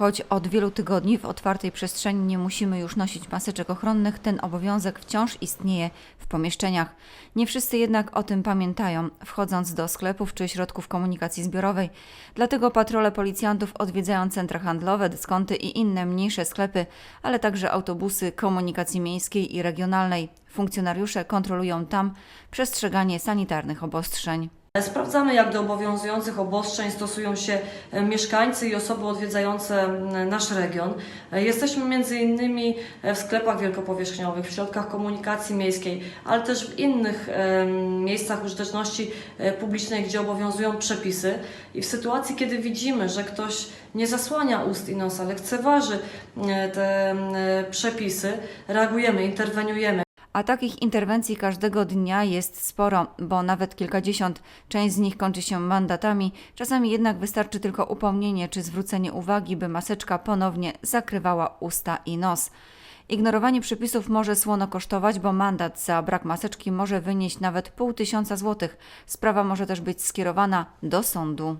Choć od wielu tygodni w otwartej przestrzeni nie musimy już nosić maseczek ochronnych, ten obowiązek wciąż istnieje w pomieszczeniach. Nie wszyscy jednak o tym pamiętają, wchodząc do sklepów czy środków komunikacji zbiorowej. Dlatego patrole policjantów odwiedzają centra handlowe, dyskonty i inne mniejsze sklepy, ale także autobusy komunikacji miejskiej i regionalnej. Funkcjonariusze kontrolują tam przestrzeganie sanitarnych obostrzeń. Sprawdzamy, jak do obowiązujących obostrzeń stosują się e, mieszkańcy i osoby odwiedzające nasz region. E, Jesteśmy między innymi e, w sklepach wielkopowierzchniowych, w środkach komunikacji miejskiej, ale też w innych miejscach użyteczności publicznej, gdzie obowiązują przepisy. I w sytuacji, kiedy widzimy, że ktoś nie zasłania ust i nosa, lekceważy te przepisy, reagujemy, interweniujemy. A takich interwencji każdego dnia jest sporo, bo nawet kilkadziesiąt. Część z nich kończy się mandatami, czasami jednak wystarczy tylko upomnienie czy zwrócenie uwagi, by maseczka ponownie zakrywała usta i nos. Ignorowanie przepisów może słono kosztować, bo mandat za brak maseczki może wynieść nawet pół tysiąca złotych. Sprawa może też być skierowana do sądu.